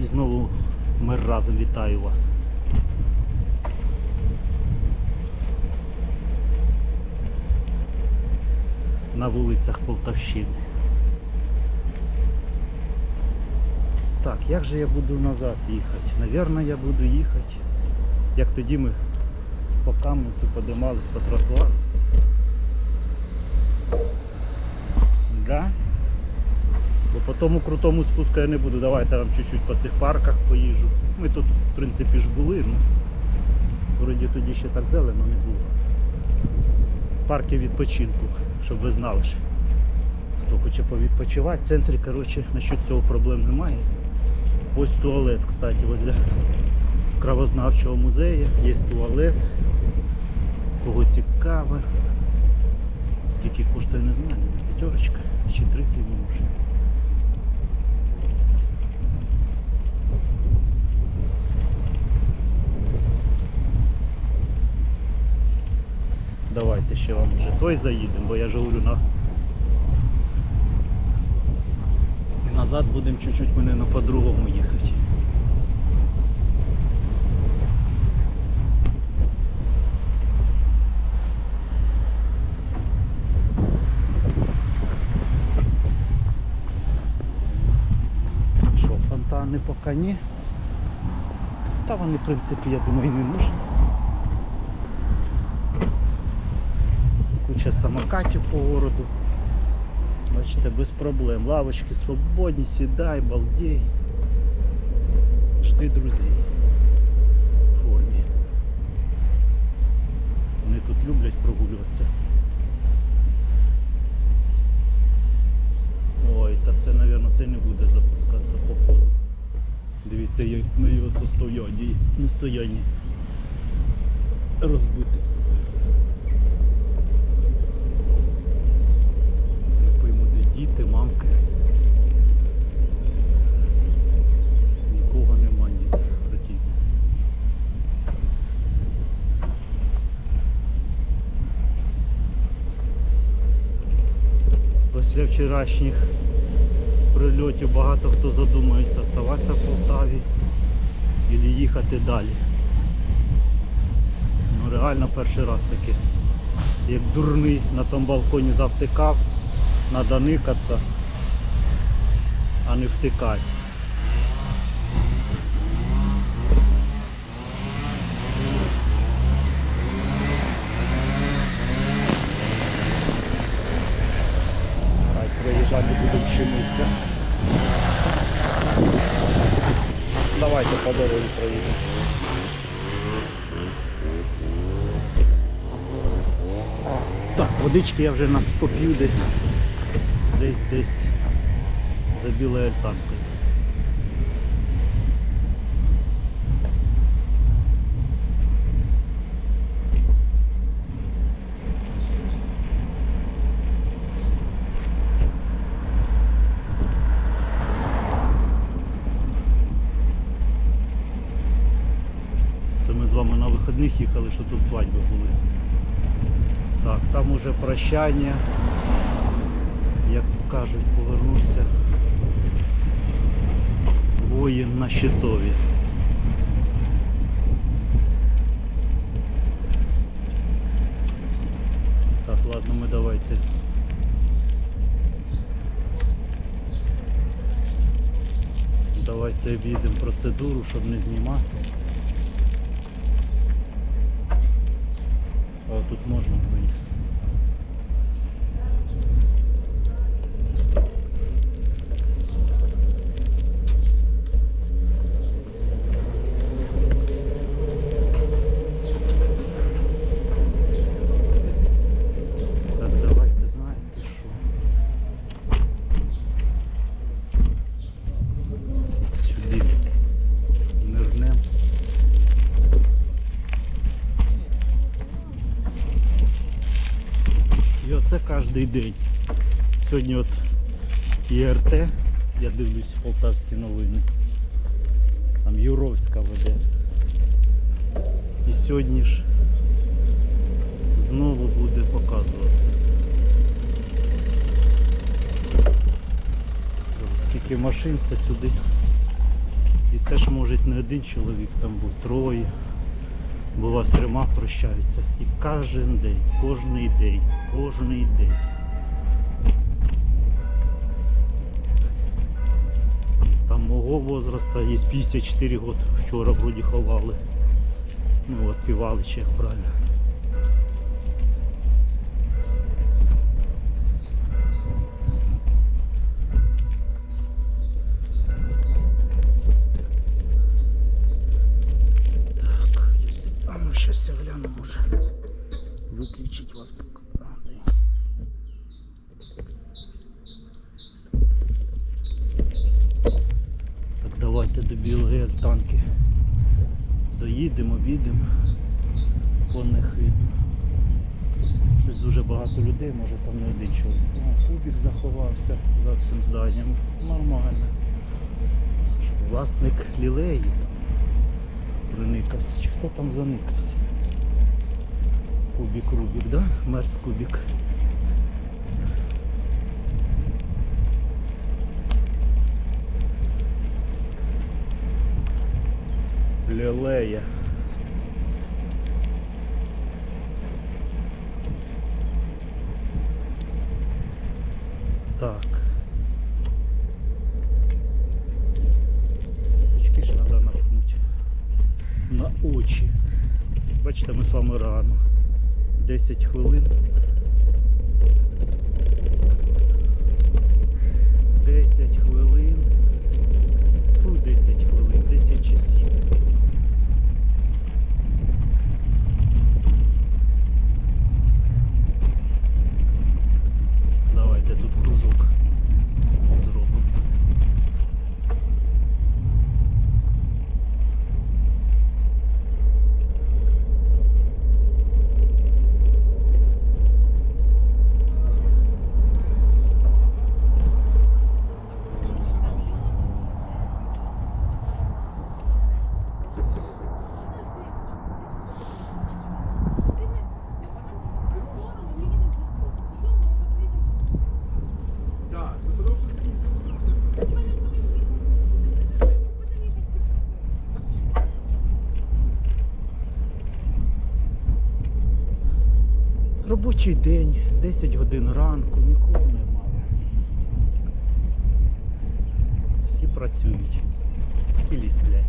І знову ми разом вітаю вас. На вулицях Полтавщини. Так, як же я буду назад їхати? Навірно, я буду їхати. Як тоді ми по Кам'янцю подимались по тротуару. Да? Бо по тому крутому спуску я не буду. Давайте я вам чуть-чуть по цих парках поїжджу. Ми тут, в принципі, ж були, ну вроді тоді ще так зелено не було. Парки відпочинку, щоб ви знали. Хто хоче повідпочивати, в центрі, коротше, насчет цього проблем немає. Ось туалет, кстати, возле кровознавчого музею є туалет. Кого цікаве. Скільки коштує, не знаю, п'ятерочка чи три може. Давайте ще вам вже той заїдемо, бо я ж говорю на. І назад будемо чуть-чуть мене на по-другому їхати. Що, фонтани поки ні. Та вони, в принципі, я думаю, не нужні. Самокатів по городу. Бачите, без проблем. Лавочки свободні, сідай, балдей. Жди друзей в формі. Вони тут люблять прогулюватися. Ой, та це, мабуть, це не буде запускатися по ходу. Дивіться, на його состоянні, не стоянні розбити. Діти, мамки. Нікого нема ніде. Прикинь. Після вчорашніх прильотів багато хто задумається оставатися в Полтаві і їхати далі. Ну реально перший раз таке. Як дурний на тому балконі завтикав, треба никатися, а не втикати. Так, проїжджати буду вчинитися. Давайте по дорозі проїдемо. Так, водички я вже поп'ю десь. Десь десь за білою альтанкою. Це ми з вами на вихідних їхали, що тут свадьби були. Так, там уже прощання. Кажуть, повернувся воїн на щитові. Так, ладно, ми давайте. Давайте обійдемо процедуру, щоб не знімати. А тут можна проїхати. Кожен день. Сьогодні от ЄРТ, я дивлюсь полтавські новини. Там Юровська веде. І сьогодні ж знову буде показуватися. Скільки машин це сюди І це ж може не один чоловік, там був троє. Бува з трьома прощаються. І кожен день, кожний день, кожний день. Там мого возраста є 54 роки, Вчора вроді ховали. Ну от півали чи як правильно. Ну я гляну, може. Виключить вас. Так давайте до білої альтанки. Доїдемо, обійдемо. Конних видно. Щось дуже багато людей, може там не один чоловік. О, кубик заховався за цим зданням. Нормально. Власник лілеї там проникався. Чи хто там заникався? Кубік Рубік, да? Мерс Кубік. Лілея. Так. Очки ж треба напнути. На очі. Бачите, ми з вами рано. 10 хвилин. 10 хвилин. Робочий день, 10 годин ранку, нікого немає. Всі працюють. Ілі сплять.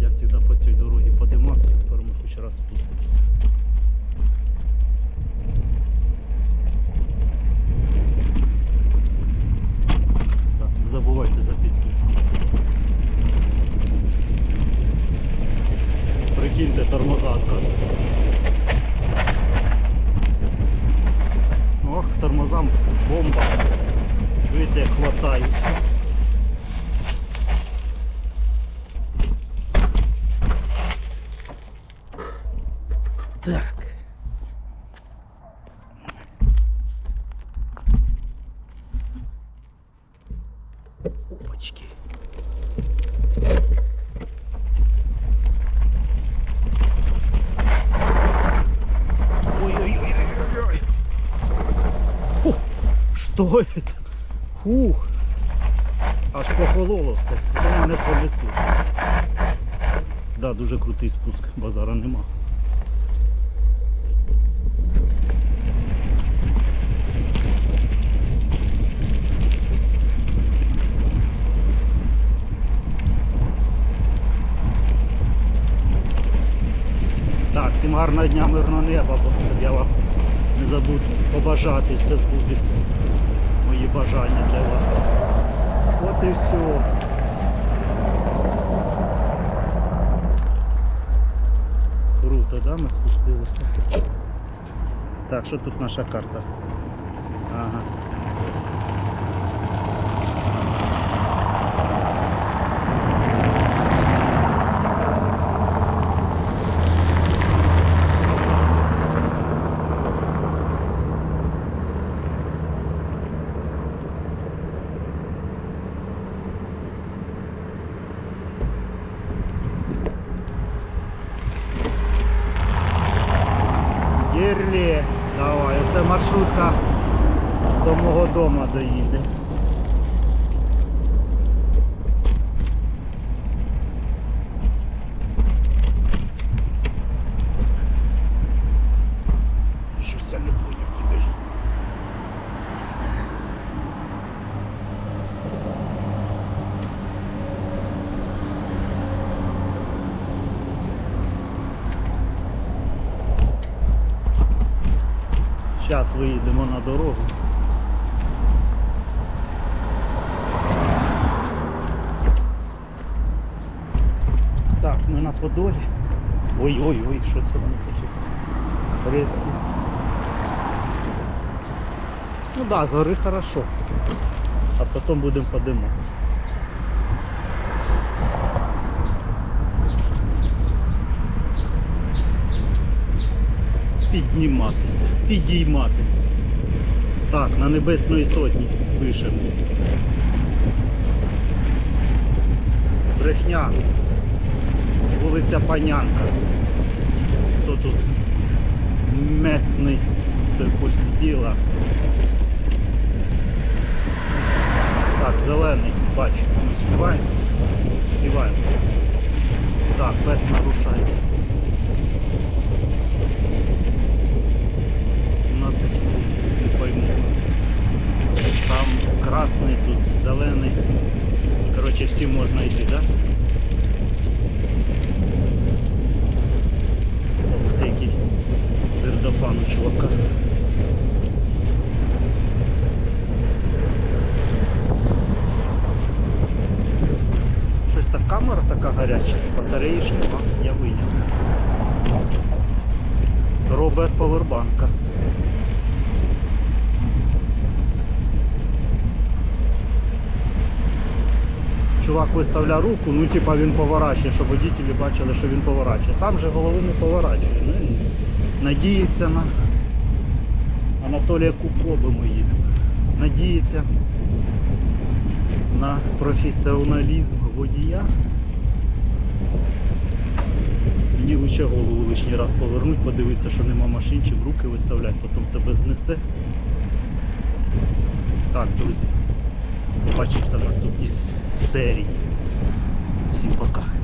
Я завжди по цій дорозі подимався, тепер ми хоч раз спустимося. Бомба. Чуєте, як. Так. Что это? Фух. Аж похололо все. До мене понесло. Да, дуже крутий спуск, базара нема. Так, всім гарного дня, мирного неба, щоб я вам не забув побажати, все збудеться. Мої бажання для вас. От і все. Круто, да, ми спустилися. Так, що тут наша карта? Ага. Єрлі, давай, оце маршрутка до мого дому доїде. Щось я не поняв, підожди. Зараз виїдемо на дорогу. Так, ми на Подолі. Ой-ой-ой, що це вони такі різкі. Ну да, з гори хорошо. А потім будемо подиматися. Підніматися, підійматися. Так, на Небесної сотні пишемо. Брехня. Вулиця Панянка. Хто тут местний, той посиділа. Так, зелений, бачу, ми співаємо. Співаємо. Так, пес нарушає. 17 хвилин, не пойму. Там красний, тут зелений. Коротше, всім можна йти, так? Да? Ух ти, який дердафан у чувака. Щось та камера така гаряча, батареї ж нема, я вийняв. Робот повербанка. Чувак виставляє руку, ну типа він поворачує, щоб водителі бачили, що він поворачує. Сам же голови не поворачує. Ну, надіється на Анатолія Купо, бо ми їдемо. Надіється на професіоналізм водія. Мені лучше голову лишній раз повернуть, подивитися, що нема машин, чим руки виставляти, потім тебе знесе. Так, друзі. Побачимося в наступній серії. Всім пока.